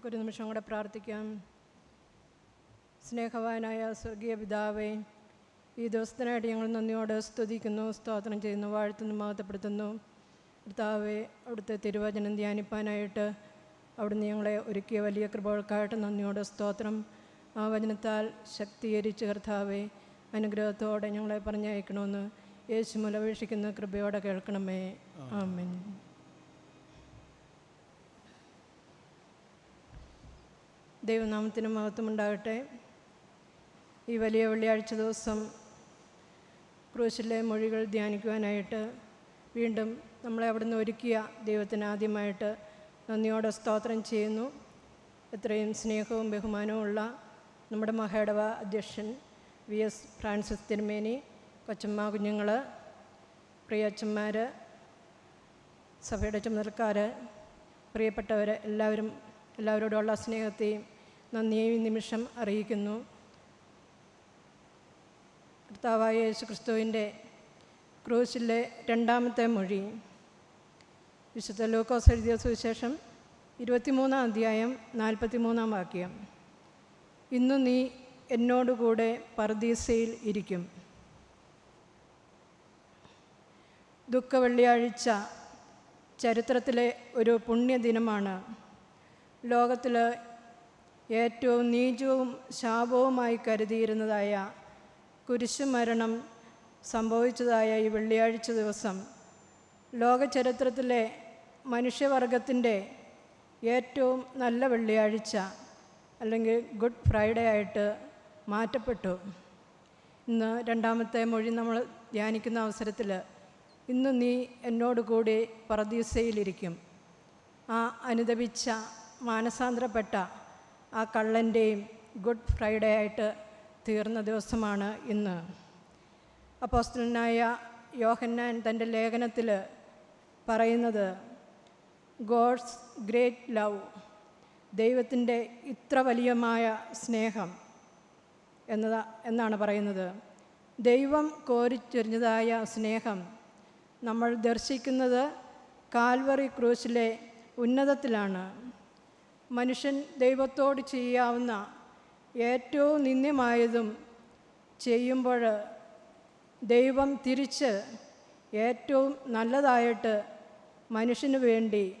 നമുക്കൊരു നിമിഷം കൂടെ പ്രാർത്ഥിക്കാം. സ്നേഹവാനായ സ്വർഗീയ പിതാവേ ഈ ദിവസത്തിനായിട്ട് ഞങ്ങൾ നന്ദിയോടെ സ്തുതിക്കുന്നു സ്തോത്രം ചെയ്യുന്നു വാഴ്ത്തുന്നു മഹത്വപ്പെടുത്തുന്നു. കർത്താവെ അവിടുത്തെ തിരുവചനം ധ്യാനിപ്പാനായിട്ട് അവിടുന്ന് ഞങ്ങളെ ഒരുക്കിയ വലിയ കൃപകൾക്കായിട്ട് നന്ദിയോടെ സ്തോത്രം. ആ വചനത്താൽ ശക്തീകരിച്ച് കർത്താവെ അനുഗ്രഹത്തോടെ ഞങ്ങളെ പറഞ്ഞയക്കണമെന്ന് യേശു മുലപേക്ഷിക്കുന്ന കൃപയോടെ കേൾക്കണമേ. ആമേൻ. ദൈവനാമത്തിന് മഹത്വമുണ്ടാകട്ടെ. ഈ വലിയ വെള്ളിയാഴ്ച ദിവസം ക്രൂശിലെ മൊഴികൾ ധ്യാനിക്കുവാനായിട്ട് വീണ്ടും നമ്മളെ അവിടുന്ന് ഒരുക്കിയ ദൈവത്തിന് ആദ്യമായിട്ട് നന്ദിയോടെ സ്തോത്രം ചെയ്യുന്നു. എത്രയും സ്നേഹവും ബഹുമാനവും ഉള്ള നമ്മുടെ മഹേടവ അധ്യക്ഷൻ വി എസ് ഫ്രാൻസിസ് തിരുമേനി കൊച്ചമ്മ കുഞ്ഞുങ്ങൾ പ്രിയച്ചന്മാർ സഭയുടെ ചുമതലക്കാർ പ്രിയപ്പെട്ടവർ എല്ലാവരും എല്ലാവരോടുള്ള സ്നേഹത്തെയും നന്ദിയെയും നിമിഷം അറിയിക്കുന്നു. കർത്താവായ യേശു ക്രിസ്തുവിന്റെ ക്രൂശിലെ രണ്ടാമത്തെ മൊഴി. വിശുദ്ധ ലൂക്കോസ് എഴുതിയ സുവിശേഷം ഇരുപത്തിമൂന്നാം അധ്യായം നാൽപ്പത്തിമൂന്നാം വാക്യം. ഇന്നു നീ എന്നോടുകൂടെ പർദീസയിൽ ഇരിക്കും. ദുഃഖ വെള്ളിയാഴ്ച ചരിത്രത്തിലെ ഒരു പുണ്യദിനമാണ്. ലോകത്തിൽ ഏറ്റവും നീചവും ശാപവുമായി കരുതിയിരുന്നതായ കുരിശുമരണം സംഭവിച്ചതായ ഈ വെള്ളിയാഴ്ച ദിവസം ലോകചരിത്രത്തിലെ മനുഷ്യവർഗത്തിന്റെ ഏറ്റവും നല്ല വെള്ളിയാഴ്ച അല്ലെങ്കിൽ ഗുഡ് ഫ്രൈഡേ ആയിട്ട് മാറ്റപ്പെട്ടു. ഇന്ന് രണ്ടാമത്തെ മൊഴി നമ്മൾ ധ്യാനിക്കുന്ന അവസരത്തിൽ ഇന്ന് നീ എന്നോട് കൂടി പറദീസയിലിരിക്കും ആ അനുദപിച്ച മാനസാന്തരപ്പെട്ട ആ കള്ളന്റെയും ഗുഡ് ഫ്രൈഡേ ആയിട്ട് തീർന്ന ദിവസമാണ് ഇന്ന്. അപ്പോസ്റ്റലനായ യോഹന്നാൻ തന്റെ ലേഖനത്തിൽ പറയുന്നത് ഗോഡ്സ് ഗ്രേറ്റ് ലവ് ദൈവത്തിന്റെ ഇത്ര വലിയമായ സ്നേഹം എന്നതാ എന്നാണ് പറയുന്നത്. ദൈവം കോരിച്ചൊരിഞ്ഞതായ സ്നേഹം നമ്മൾ ദർശിക്കുന്നത് കാൽവറി ക്രൂശിലെ ഉന്നതത്തിലാണ്. മനുഷ്യൻ ദൈവത്തോട് ചെയ്യാവുന്ന ഏറ്റവും നിന്ദ്യമായതും ചെയ്യുമ്പോൾ ദൈവം തിരിച്ച് ഏറ്റവും നല്ലതായിട്ട് മനുഷ്യന് വേണ്ടി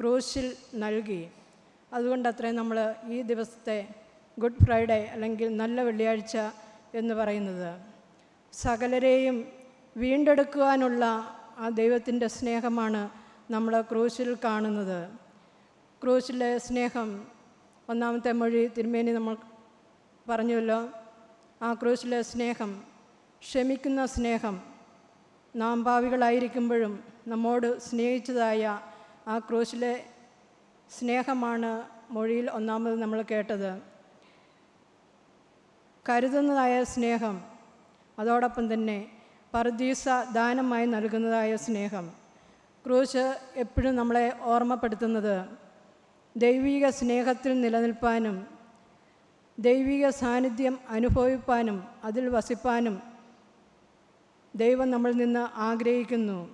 ക്രൂശിൽ നൽകി. അതുകൊണ്ട് അത്രയും നമ്മൾ ഈ ദിവസത്തെ ഗുഡ് ഫ്രൈഡേ അല്ലെങ്കിൽ നല്ല വെള്ളിയാഴ്ച എന്ന് പറയുന്നത്. സകലരെയും വീണ്ടെടുക്കുവാനുള്ള ആ ദൈവത്തിന്റെ സ്നേഹമാണ് നമ്മൾ ക്രൂശിൽ കാണുന്നത്. ക്രൂശിലെ സ്നേഹം ഒന്നാമത്തെ മൊഴി തിരുമേനി നമ്മൾ പറഞ്ഞുവല്ലോ. ആ ക്രൂശിലെ സ്നേഹം ക്ഷമിക്കുന്ന സ്നേഹം നാം ഭാവികളായിരിക്കുമ്പോഴും നമ്മോട് സ്നേഹിച്ചതായ ആ ക്രൂശിലെ സ്നേഹമാണ് മൊഴിയിൽ ഒന്നാമത് നമ്മൾ കേട്ടത്. കരുതുന്നതായ സ്നേഹം അതോടൊപ്പം തന്നെ പർദീസ ദാനമായി നൽകുന്നതായ സ്നേഹം. ക്രൂശ് എപ്പോഴും നമ്മളെ ഓർമ്മപ്പെടുത്തുന്നത് ദൈവിക സ്നേഹത്തിൽ നിലനിൽപ്പാനും ദൈവിക സാന്നിധ്യം അനുഭവിപ്പാനും അതിൽ വസിപ്പാനും ദൈവം നമ്മളിൽ നിന്ന് ആഗ്രഹിക്കുന്നു.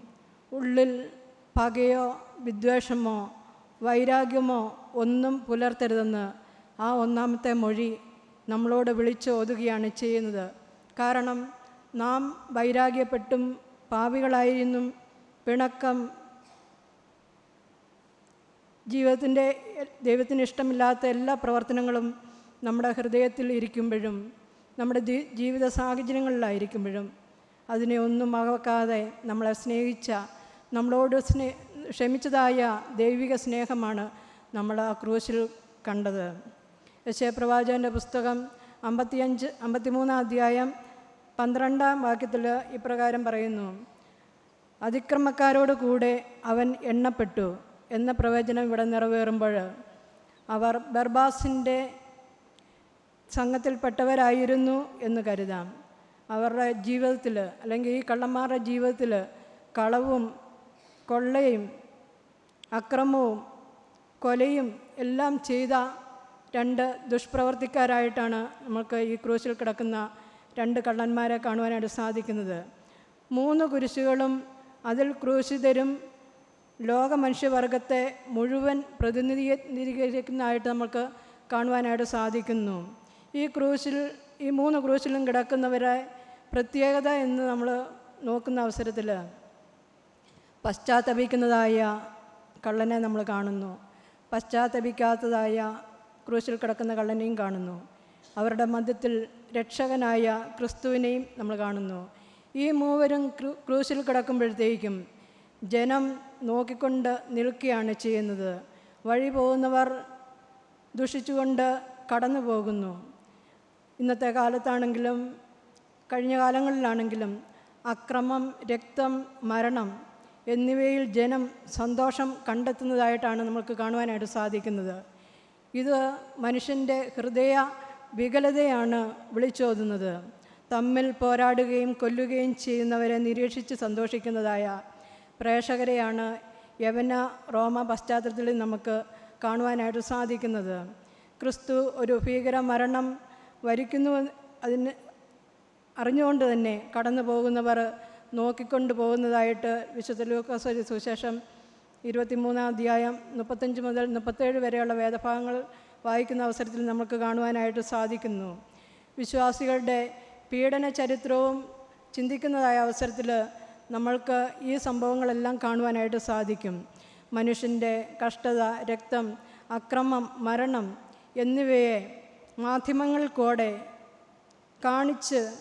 ഉള്ളിൽ പകയോ വിദ്വേഷമോ വൈരാഗ്യമോ ഒന്നും പുലർത്തരുതെന്ന് ആ ഒന്നാമത്തെ മൊഴി നമ്മളോട് വിളിച്ച് ഓതുകയാണ് ചെയ്യുന്നത്. കാരണം നാം വൈരാഗ്യപ്പെട്ടും പാവികളായിരുന്നും പിണക്കം ജീവിതത്തിന്റെ ദൈവത്തിന് ഇഷ്ടമില്ലാത്ത എല്ലാ പ്രവർത്തനങ്ങളും നമ്മുടെ ഹൃദയത്തിൽ ഇരിക്കുമ്പോഴും നമ്മുടെ ജീവിത സാഹചര്യങ്ങളിലായിരിക്കുമ്പോഴും അതിനെ ഒന്നും മകക്കാതെ നമ്മളെ സ്നേഹിച്ച നമ്മളോട് സ്നേ ക്ഷമിച്ചതായ ദൈവിക സ്നേഹമാണ് നമ്മൾ ആ ക്രൂശിൽ കണ്ടത്. യശയപ്രവാചകന്റെ പുസ്തകം അമ്പത്തിയഞ്ച് അമ്പത്തിമൂന്നാം അധ്യായം പന്ത്രണ്ടാം വാക്യത്തിൽ ഇപ്രകാരം പറയുന്നു അതിക്രമക്കാരോട് കൂടെ അവൻ എണ്ണപ്പെട്ടു. എന്ന പ്രവചനം ഇവിടെ നിറവേറുമ്പോൾ അവർ ബർബാസിന്റെ സംഘത്തിൽപ്പെട്ടവരായിരുന്നു എന്ന് കരുതാം. അവരുടെ ജീവിതത്തിൽ അല്ലെങ്കിൽ ഈ കള്ളന്മാരുടെ ജീവിതത്തിൽ കളവും കൊള്ളയും അക്രമവും കൊലയും എല്ലാം ചെയ്ത രണ്ട് ദുഷ്പ്രവർത്തിക്കാരായിട്ടാണ് നമുക്ക് ഈ ക്രൂശിൽ കിടക്കുന്ന രണ്ട് കള്ളന്മാരെ കാണുവാനായിട്ട് സാധിക്കുന്നത്. മൂന്ന് കുരിശുകളും അതിൽ ക്രൂശിതരും ലോക മനുഷ്യവർഗത്തെ മുഴുവൻ പ്രതിനിധീകരിക്കുന്നതായിട്ട് നമുക്ക് കാണുവാനായിട്ട് സാധിക്കുന്നു. ഈ ക്രൂശിൽ ഈ മൂന്ന് ക്രൂശിലും കിടക്കുന്നവരെ പ്രത്യേകത എന്ന് നമ്മൾ നോക്കുന്ന അവസരത്തിൽ പശ്ചാത്തപിക്കുന്നതായ കള്ളനെ നമ്മൾ കാണുന്നു. പശ്ചാത്തപിക്കാത്തതായ ക്രൂശിൽ കിടക്കുന്ന കള്ളനെയും കാണുന്നു. അവരുടെ മധ്യത്തിൽ രക്ഷകനായ ക്രിസ്തുവിനെയും നമ്മൾ കാണുന്നു. ഈ മൂവരും ക്രൂശിൽ കിടക്കുമ്പോഴത്തേക്കും ജനം നോക്കിക്കൊണ്ട് നിൽക്കുകയാണ് ചെയ്യുന്നത്. വഴി പോകുന്നവർ ദുഷിച്ചുകൊണ്ട് കടന്നു പോകുന്നു. ഇന്നത്തെ കാലത്താണെങ്കിലും കഴിഞ്ഞ കാലങ്ങളിലാണെങ്കിലും അക്രമം രക്തം മരണം എന്നിവയിൽ ജനം സന്തോഷം കണ്ടെത്തുന്നതായിട്ടാണ് നമുക്ക് കാണുവാനായിട്ട് സാധിക്കുന്നത്. ഇത് മനുഷ്യന്റെ ഹൃദയ വികലതയാണ് വിളിച്ചോതുന്നത്. തമ്മിൽ പോരാടുകയും കൊല്ലുകയും ചെയ്യുന്നവരെ നിരീക്ഷിച്ച് സന്തോഷിക്കുന്നതായ പ്രേക്ഷകരെയാണ് യവന റോമ പശ്ചാത്തലത്തിൽ നമുക്ക് കാണുവാനായിട്ട് സാധിക്കുന്നത്. ക്രിസ്തു ഒരു ഭീകര മരണം വരിക്കുന്നു അതിന് അറിഞ്ഞുകൊണ്ട് തന്നെ കടന്നു പോകുന്നവർ നോക്കിക്കൊണ്ട് പോകുന്നതായിട്ട് വിശുദ്ധ ലൂക്കോസ് സുശേഷം ഇരുപത്തിമൂന്നാം അധ്യായം മുപ്പത്തഞ്ച് മുതൽ മുപ്പത്തേഴ് വരെയുള്ള വേദഭാഗങ്ങൾ വായിക്കുന്ന അവസരത്തിൽ നമുക്ക് കാണുവാനായിട്ട് സാധിക്കുന്നു. വിശ്വാസികളുടെ പീഡന ചരിത്രവും ചിന്തിക്കുന്നതായ അവസരത്തിൽ നമ്മൾക്ക് ഈ സംഭവങ്ങളെല്ലാം കാണുവാനായിട്ട് സാധിക്കും. മനുഷ്യന്റെ കഷ്ടത രക്തം അക്രമം മരണം എന്നിവയെ മാധ്യമങ്ങൾ കൂടെ കാണിച്ച്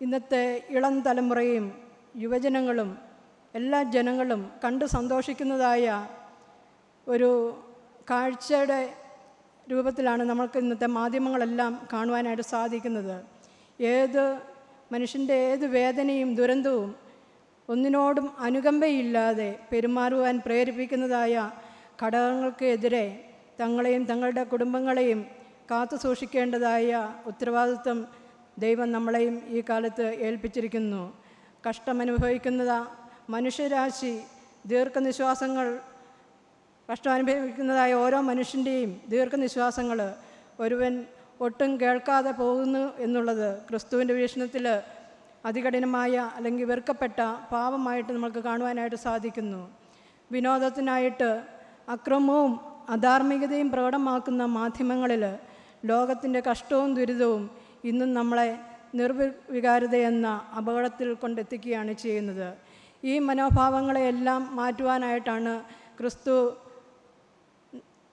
ഇന്നത്തെ ഇളം തലമുറയും യുവജനങ്ങളും എല്ലാ ജനങ്ങളും കണ്ട് സന്തോഷിക്കുന്നതായ ഒരു കാഴ്ചയുടെ രൂപത്തിലാണ് നമ്മൾക്ക് ഇന്നത്തെ മാധ്യമങ്ങളെല്ലാം കാണുവാനായിട്ട് സാധിക്കുന്നത്. ഏത് മനുഷ്യന്റെ ഏത് വേദനയും ദുരന്തവും ഒന്നിനോടും അനുകമ്പയില്ലാതെ പെരുമാറുവാൻ പ്രേരിപ്പിക്കുന്നതായ ഘടകങ്ങൾക്കെതിരെ തങ്ങളെയും തങ്ങളുടെ കുടുംബങ്ങളെയും കാത്തു സൂക്ഷിക്കേണ്ടതായ ഉത്തരവാദിത്വം ദൈവം നമ്മളെയും ഈ കാലത്ത് ഏൽപ്പിച്ചിരിക്കുന്നു. കഷ്ടമനുഭവിക്കുന്ന മനുഷ്യരാശി ദീർഘനിശ്വാസങ്ങൾ കഷ്ടം അനുഭവിക്കുന്നതായ ഓരോ മനുഷ്യന്റെയും ദീർഘനിശ്വാസങ്ങൾ ഒരുവൻ ഒട്ടും കേൾക്കാതെ പോകുന്നു എന്നുള്ളത് ക്രിസ്തുവിന്റെ വീക്ഷണത്തിൽ അതികഠിനമായ അല്ലെങ്കിൽ വെറുക്കപ്പെട്ട പാപമായിട്ട് നമുക്ക് കാണുവാനായിട്ട് സാധിക്കുന്നു. വിനോദത്തിനായിട്ട് അക്രമവും അധാർമികതയും പ്രകടമാക്കുന്ന മാധ്യമങ്ങളിൽ ലോകത്തിന്റെ കഷ്ടവും ദുരിതവും ഇന്നും നമ്മളെ നിർവികാരതയെന്ന അപകടത്തിൽ കൊണ്ടെത്തിക്കുകയാണ് ചെയ്യുന്നത്. ഈ മനോഭാവങ്ങളെയെല്ലാം മാറ്റുവാനായിട്ടാണ് ക്രിസ്തു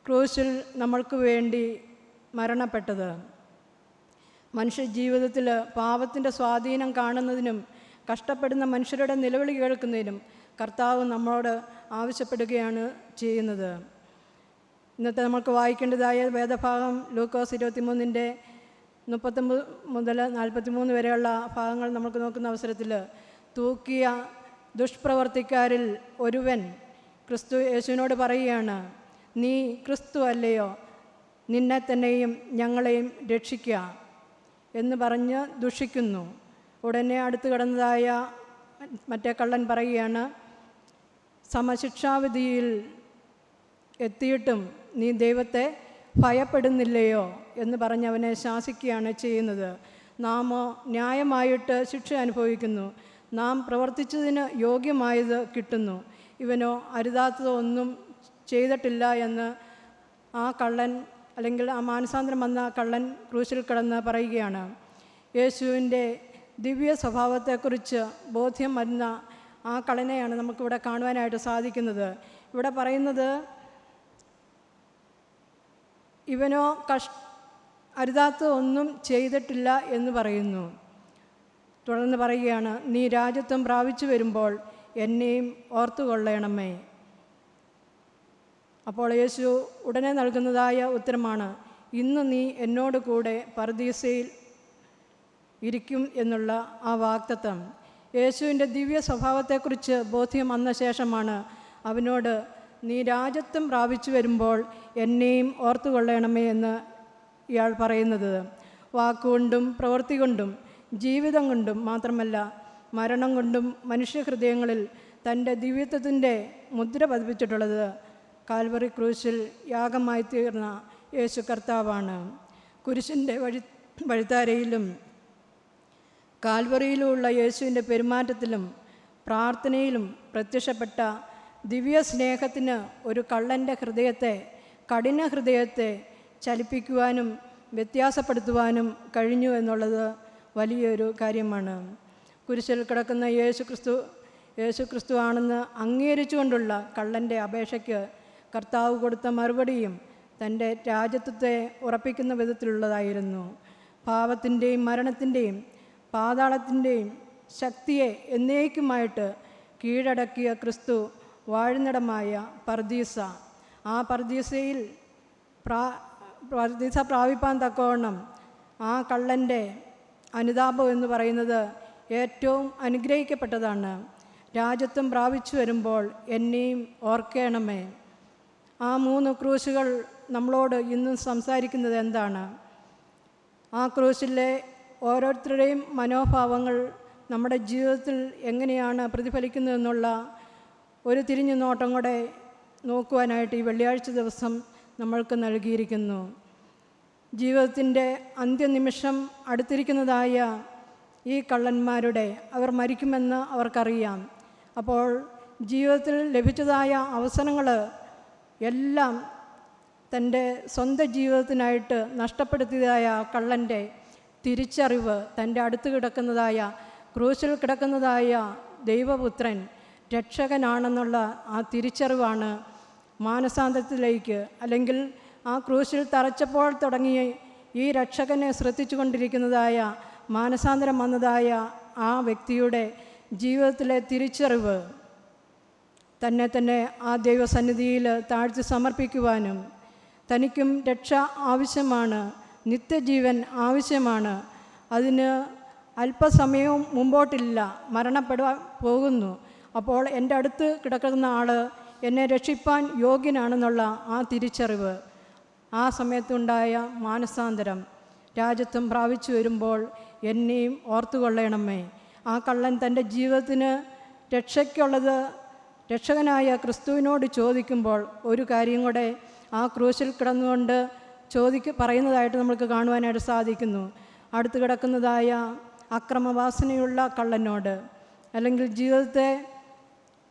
ക്രൂശിൽ നമ്മൾക്ക് വേണ്ടി മരണപ്പെട്ടത്. മനുഷ്യ ജീവിതത്തിൽ പാപത്തിന്റെ സ്വാധീനം കാണുന്നതിനും കഷ്ടപ്പെടുന്ന മനുഷ്യരുടെ നിലവിളി കേൾക്കുന്നതിനും കർത്താവ് നമ്മളോട് ആവശ്യപ്പെടുകയാണ് ചെയ്യുന്നത്. ഇന്നത്തെ നമുക്ക് വായിക്കേണ്ടതായ വേദഭാഗം ലൂക്കോസ് ഇരുപത്തിമൂന്നിന്റെ മുപ്പത്തൊമ്പത് മുതൽ നാൽപ്പത്തിമൂന്ന് വരെയുള്ള ഭാഗങ്ങൾ നമുക്ക് നോക്കുന്ന അവസരത്തിൽ തൂക്കിയ ദുഷ്പ്രവർത്തിക്കാരിൽ ഒരുവൻ ക്രിസ്തു യേശുവിനോട് പറയുകയാണ് നീ ക്രിസ്തു അല്ലയോ? നിന്നെ തന്നെയും ഞങ്ങളെയും രക്ഷിക്കുക എന്ന് പറഞ്ഞ് ദുഷിക്കുന്നു. ഉടനെ അടുത്തു കിടന്നതായ മറ്റേ കള്ളൻ പറയുകയാണ് സമശിക്ഷാവിധിയിൽ എത്തിയിട്ടും നീ ദൈവത്തെ ഭയപ്പെടുന്നില്ലയോ? എന്ന് പറഞ്ഞ് അവനെ ശാസിക്കുകയാണ് ചെയ്യുന്നത്. നാം ന്യായമായിട്ട് ശിക്ഷ അനുഭവിക്കുന്നു. നാം പ്രവർത്തിച്ചതിന് യോഗ്യമായത് കിട്ടുന്നു. ഇവനോ അരുതാത്തതൊന്നും ചെയ്തിട്ടില്ല എന്ന് ആ കള്ളൻ അല്ലെങ്കിൽ ആ മാനസാന്തരം വന്ന കള്ളൻ ക്രൂശിൽ കിടന്ന് പറയുകയാണ്. യേശുവിന്റെ ദിവ്യ സ്വഭാവത്തെക്കുറിച്ച് ബോധ്യം വരുന്ന ആ കളനെയാണ് നമുക്കിവിടെ കാണുവാനായിട്ട് സാധിക്കുന്നത്. ഇവിടെ പറയുന്നത് ഇവനോ കഷ് അരുതാത്ത ഒന്നും ചെയ്തിട്ടില്ല എന്ന് പറയുന്നു. തുടർന്ന് പറയുകയാണ് നീ രാജ്യത്വം പ്രാപിച്ചു വരുമ്പോൾ എന്നെയും ഓർത്തുകൊള്ളണമേ. അപ്പോൾ യേശു ഉടനെ നൽകുന്നതായ ഉത്തരമാണ് ഇന്ന് നീ എന്നോട് കൂടെ പർദീസയിൽ ഇരിക്കും എന്നുള്ള ആ വാക്തത്വം. യേശുവിന്റെ ദിവ്യ സ്വഭാവത്തെക്കുറിച്ച് ബോധ്യം വന്ന ശേഷമാണ് അവനോട് നീ രാജ്യത്വം പ്രാപിച്ചു വരുമ്പോൾ എന്നെയും ഓർത്തുകൊള്ളണമേ എന്ന് ഇയാൾ പറയുന്നത്. വാക്കുകൊണ്ടും പ്രവൃത്തി കൊണ്ടും ജീവിതം കൊണ്ടും മാത്രമല്ല മരണം കൊണ്ടും മനുഷ്യഹൃദയങ്ങളിൽ തന്റെ ദിവ്യത്വത്തിന്റെ മുദ്ര പതിപ്പിച്ചിട്ടുള്ളത് കാൽവറി ക്രൂശിൽ യാഗമായി തീർന്ന യേശു കർത്താവാണ്. കുരിശിന്റെ വഴി വഴിത്താരയിലും കാൽവറിയിലുമുള്ള യേശുവിന്റെ പെരുമാറ്റത്തിലും പ്രാർത്ഥനയിലും പ്രത്യക്ഷപ്പെട്ട ദിവ്യ സ്നേഹത്തിന് ഒരു കള്ളന്റെ ഹൃദയത്തെ കഠിന ഹൃദയത്തെ ചലിപ്പിക്കുവാനും വ്യത്യാസപ്പെടുത്തുവാനും കഴിഞ്ഞു എന്നുള്ളത് വലിയൊരു കാര്യമാണ്. കുരിശിൽ കിടക്കുന്ന യേശു ക്രിസ്തു യേശു ക്രിസ്തു ആണെന്ന് അംഗീകരിച്ചുകൊണ്ടുള്ള കള്ളന്റെ അപേക്ഷയ്ക്ക് കർത്താവ് കൊടുത്ത മറുപടിയും തന്റെ രാജ്യത്വത്തെ ഉറപ്പിക്കുന്ന വിധത്തിലുള്ളതായിരുന്നു. പാപത്തിന്റെയും മരണത്തിന്റെയും പാതാളത്തിന്റെയും ശക്തിയെ എന്നേക്കുമായിട്ട് കീഴടക്കിയ ക്രിസ്തു വാഴുന്നിടമായ പർദീസ. ആ പർദീസയിൽ പ്രാ പർദീസ പ്രാപിപ്പാൻ തക്കവണ്ണം ആ കള്ളന്റെ അനുതാപം എന്ന് പറയുന്നത് ഏറ്റവും അനുഗ്രഹിക്കപ്പെട്ടതാണ്. രാജ്യത്വം പ്രാപിച്ചു വരുമ്പോൾ എന്നെയും ഓർക്കണമേ. ആ മൂന്ന് ക്രൂശുകൾ നമ്മളോട് ഇന്നും സംസാരിക്കുന്നത് എന്താണ്? ആ ക്രൂശിലെ ഓരോരുത്തരുടെയും മനോഭാവങ്ങൾ നമ്മുടെ ജീവിതത്തിൽ എങ്ങനെയാണ് പ്രതിഫലിക്കുന്നതെന്നുള്ള ഒരു തിരിഞ്ഞു നോട്ടം കൂടെ നോക്കുവാനായിട്ട് ഈ വെള്ളിയാഴ്ച ദിവസം നമ്മൾക്ക് നൽകിയിരിക്കുന്നു. ജീവിതത്തിന്റെ അന്ത്യനിമിഷം അടുത്തിരിക്കുന്നതായ ഈ കള്ളന്മാരുടെ അവർ മരിക്കുമെന്ന് അവർക്കറിയാം. അപ്പോൾ ജീവിതത്തിൽ ലഭിച്ചതായ അവസരങ്ങൾ എല്ലാം തന്റെ സ്വന്തം ജീവിതത്തിനായിട്ട് നഷ്ടപ്പെടുത്തിയതായ കള്ളന്റെ തിരിച്ചറിവ് തന്റെ അടുത്ത് കിടക്കുന്നതായ ക്രൂശിൽ കിടക്കുന്നതായ ദൈവപുത്രൻ രക്ഷകനാണെന്നുള്ള ആ തിരിച്ചറിവാണ് മാനസാന്തരത്തിലേക്ക് അല്ലെങ്കിൽ ആ ക്രൂശിൽ തറച്ചപ്പോൾ തുടങ്ങി ഈ രക്ഷകനെ ശ്രദ്ധിച്ചു കൊണ്ടിരിക്കുന്നതായ മാനസാന്തരം വന്നതായ ആ വ്യക്തിയുടെ ജീവിതത്തിലെ തിരിച്ചറിവ്. തന്നെ തന്നെ ആ ദൈവസന്നിധിയിൽ താഴ്ത്തി സമർപ്പിക്കുവാനും തനിക്കും രക്ഷ ആവശ്യമാണ് നിത്യജീവൻ ആവശ്യമാണ്. അതിന് അല്പസമയവും മുമ്പോട്ടില്ല മരണപ്പെടാൻ പോകുന്നു. അപ്പോൾ എന്റെ അടുത്ത് കിടക്കുന്ന ആൾ എന്നെ രക്ഷിപ്പാൻ യോഗ്യനാണെന്നുള്ള ആ തിരിച്ചറിവ് ആ സമയത്തുണ്ടായ മാനസാന്തരം രാജ്യത്വം പ്രാപിച്ചു വരുമ്പോൾ എന്നെയും ഓർത്തുകൊള്ളണമേ. ആ കള്ളൻ തന്റെ ജീവിതത്തിന് രക്ഷയ്ക്കുള്ളത് രക്ഷകനായ ക്രിസ്തുവിനോട് ചോദിക്കുമ്പോൾ ഒരു കാര്യം കൂടെ ആ ക്രൂശിൽ കിടന്നുകൊണ്ട് ചോദിക്ക പറയുന്നതായിട്ട് നമ്മൾക്ക് കാണുവാനായിട്ട് സാധിക്കുന്നു. അടുത്ത് കിടക്കുന്നതായ അക്രമവാസനയുള്ള കള്ളനോട് അല്ലെങ്കിൽ ജീവിതത്തെ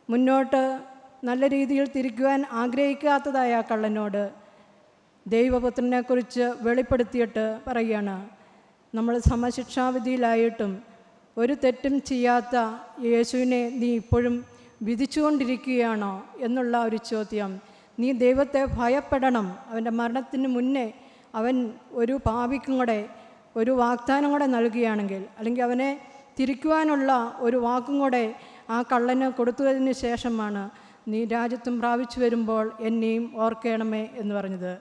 മുന്നോട്ട് നല്ല രീതിയിൽ തിരിക്കുവാൻ ആഗ്രഹിക്കാത്തതായ കള്ളനോട് ദൈവപുത്രനെക്കുറിച്ച് വെളിപ്പെടുത്തിയിട്ട് പറയുകയാണ്. നമ്മൾ സമശിക്ഷാവിധിയിലായിട്ടും ഒരു തെറ്റും ചെയ്യാത്ത യേശുവിനെ നീ ഇപ്പോഴും വിധിച്ചുകൊണ്ടിരിക്കുകയാണോ എന്നുള്ള ഒരു ചോദ്യം. നീ ദൈവത്തെ ഭയപ്പെടണം. അവന്റെ മരണത്തിന് മുന്നേ അവൻ ഒരു പാപിക്കും കൂടെ ഒരു വാഗ്ദാനം കൂടെ നൽകുകയാണെങ്കിൽ അല്ലെങ്കിൽ അവനെ തിരിക്കുവാനുള്ള ഒരു വാക്കും കൂടെ ആ കള്ളന് കൊടുത്തതിന് ശേഷമാണ് നീ രാജ്യത്തും പ്രാപിച്ചു വരുമ്പോൾ എന്നെയും ഓർക്കണമേ എന്ന് പറഞ്ഞത്.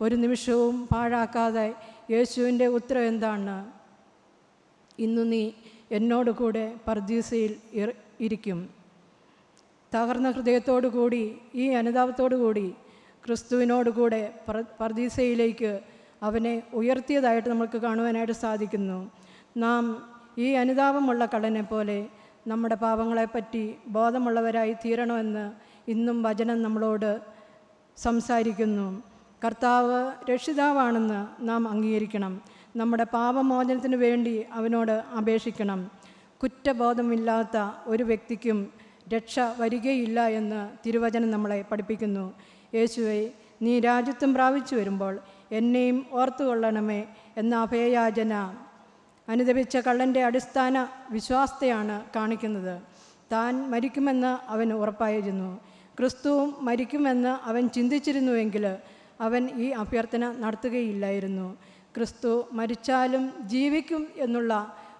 ഒരു നിമിഷവും പാഴാക്കാതെ യേശുവിന്റെ ഉത്തരം എന്താണ്? ഇന്നു നീ എന്നോട് കൂടെ പർദീസയിൽ ഇരിക്കും. തകർന്ന ഹൃദയത്തോടു കൂടി ഈ അനുതാപത്തോടു കൂടി ക്രിസ്തുവിനോട് കൂടെ പർ- പർദീസയിലേക്ക് അവനെ ഉയർത്തിയതായിട്ട് നമുക്ക് കാണുവാനായിട്ട് സാധിക്കുന്നു. നാം ഈ അനുതാപമുള്ള കടനെ പോലെ നമ്മുടെ പാപങ്ങളെപ്പറ്റി ബോധമുള്ളവരായി തീരണമെന്ന് ഇന്നും വചനം നമ്മളോട് സംസാരിക്കുന്നു. കർത്താവ് രക്ഷിതാവാണെന്ന് നാം അംഗീകരിക്കണം. നമ്മുടെ പാപമോചനത്തിന് വേണ്ടി അവനോട് അപേക്ഷിക്കണം. കുറ്റബോധമില്ലാത്ത ഒരു വ്യക്തിക്കും രക്ഷ വരികയില്ല എന്ന് തിരുവചനം നമ്മളെ പഠിപ്പിക്കുന്നു. യേശുവെ നീ രാജ്യത്വം പ്രാപിച്ചു വരുമ്പോൾ എന്നെയും ഓർത്തുകൊള്ളണമേ എന്ന അഭയയാചന അനുദപിച്ച കള്ളന്റെ അടിസ്ഥാന വിശ്വാസത്തെയാണ് കാണിക്കുന്നത്. താൻ മരിക്കുമെന്ന് അവൻ ഉറപ്പായിരുന്നു. ക്രിസ്തുവും മരിക്കുമെന്ന് അവൻ ചിന്തിച്ചിരുന്നുവെങ്കിൽ അവൻ ഈ അഭ്യർത്ഥന നടത്തുകയില്ലായിരുന്നു. ക്രിസ്തു മരിച്ചാലും ജീവിക്കും എന്നുള്ള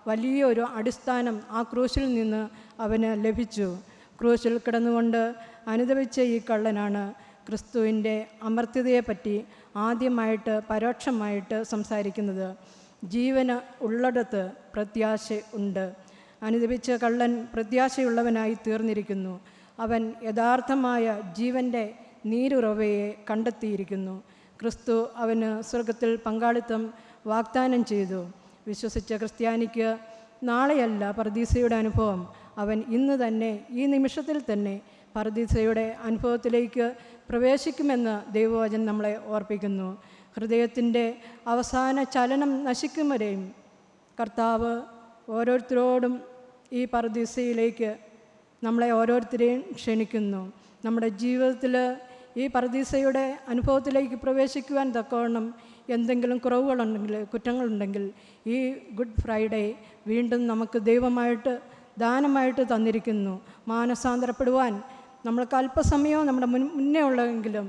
വലിയൊരു അടിസ്ഥാനം ആ ക്രൂശിൽ നിന്ന് അവന് ലഭിച്ചു. ക്രൂശിൽ കിടന്നുകൊണ്ട് അനുദവിച്ച ഈ കള്ളനാണ് ക്രിസ്തുവിന്റെ അമർത്യതയെപ്പറ്റി ആദ്യമായിട്ട് പരോക്ഷമായിട്ട് സംസാരിക്കുന്നത്. ജീവന് ഉള്ളിടത്ത് പ്രത്യാശ ഉണ്ട്. അനുദപിച്ച കള്ളൻ പ്രത്യാശയുള്ളവനായി തീർന്നിരിക്കുന്നു. അവൻ യഥാർത്ഥമായ ജീവന്റെ നീരുറവയെ കണ്ടെത്തിയിരിക്കുന്നു. ക്രിസ്തു അവന് സ്വർഗത്തിൽ പങ്കാളിത്തം വാഗ്ദാനം ചെയ്തു. വിശ്വസിച്ച ക്രിസ്ത്യാനിക്ക് നാളെയല്ല പർദീസയുടെ അനുഭവം. അവൻ ഇന്ന് തന്നെ ഈ നിമിഷത്തിൽ തന്നെ പർദീസയുടെ അനുഭവത്തിലേക്ക് പ്രവേശിക്കുമെന്ന് ദൈവവചനം നമ്മളെ ഓർപ്പിക്കുന്നു. ഹൃദയത്തിന്റെ അവസാന ചലനം നശിക്കും വരെയും കർത്താവ് ഓരോരുത്തരോടും ഈ പർദീസയിലേക്ക് നമ്മളെ ഓരോരുത്തരെയും ക്ഷണിക്കുന്നു. നമ്മുടെ ജീവിതത്തിൽ ഈ പർദീസയുടെ അനുഭവത്തിലേക്ക് പ്രവേശിക്കുവാൻ തക്കവണ്ണം എന്തെങ്കിലും കുറവുകളുണ്ടെങ്കിൽ കുറ്റങ്ങളുണ്ടെങ്കിൽ ഈ ഗുഡ് ഫ്രൈഡേ വീണ്ടും നമുക്ക് ദൈവമായിട്ട് ദാനമായിട്ട് തന്നിരിക്കുന്നു. മാനസാന്തരപ്പെടുവാൻ. നമ്മൾക്ക് അല്പസമയവും നമ്മുടെ മുൻ മുന്നേ ഉള്ളതെങ്കിലും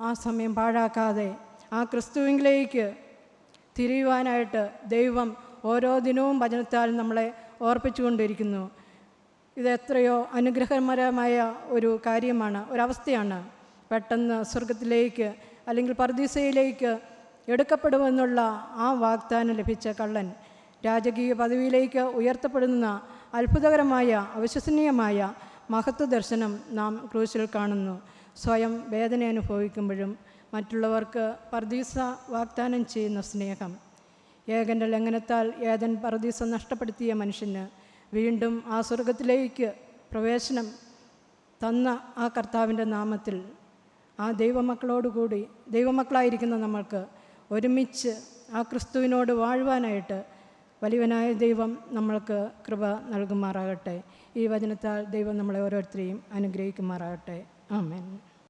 ആ സമയം പാഴാക്കാതെ ആ ക്രിസ്തുവിലേക്ക് തിരിയുവാനായിട്ട് ദൈവം ഓരോ ദിനവും വചനത്താൽ നമ്മളെ ഓർപ്പിച്ചുകൊണ്ടിരിക്കുന്നു. ഇത് എത്രയോ അനുഗ്രഹമരമായ ഒരു കാര്യമാണ് ഒരവസ്ഥയാണ്. പെട്ടെന്ന് സ്വർഗത്തിലേക്ക് അല്ലെങ്കിൽ പർദീസയിലേക്ക് എടുക്കപ്പെടുമെന്നുള്ള ആ വാഗ്ദാനം ലഭിച്ച കള്ളൻ രാജകീയ പദവിയിലേക്ക് ഉയർത്തപ്പെടുന്ന അത്ഭുതകരമായ അവിശ്വസനീയമായ മഹത്വ ദർശനം നാം ക്രൂശിൽ കാണുന്നു. സ്വയം വേദന അനുഭവിക്കുമ്പോഴും മറ്റുള്ളവർക്ക് പർദീസ വാഗ്ദാനം ചെയ്യുന്ന സ്നേഹം. ഏകന്റെ ലംഘനത്താൽ ഏതൻ പർദീസ നഷ്ടപ്പെടുത്തിയ മനുഷ്യന് വീണ്ടും ആ സ്വർഗത്തിലേക്ക് പ്രവേശനം തന്ന ആ കർത്താവിന്റെ നാമത്തിൽ ആ ദൈവമക്കളോടുകൂടി ദൈവമക്കളായിരിക്കുന്ന നമ്മൾക്ക് ഒരുമിച്ച് ആ ക്രിസ്തുവിനോട് വാഴുവാനായിട്ട് വലിയവനായ ദൈവം നമ്മൾക്ക് കൃപ നൽകുമാറാകട്ടെ. ഈ വചനത്താൽ ദൈവം നമ്മളെ ഓരോരുത്തരെയും അനുഗ്രഹിക്കുമാറാകട്ടെ. ആമേൻ.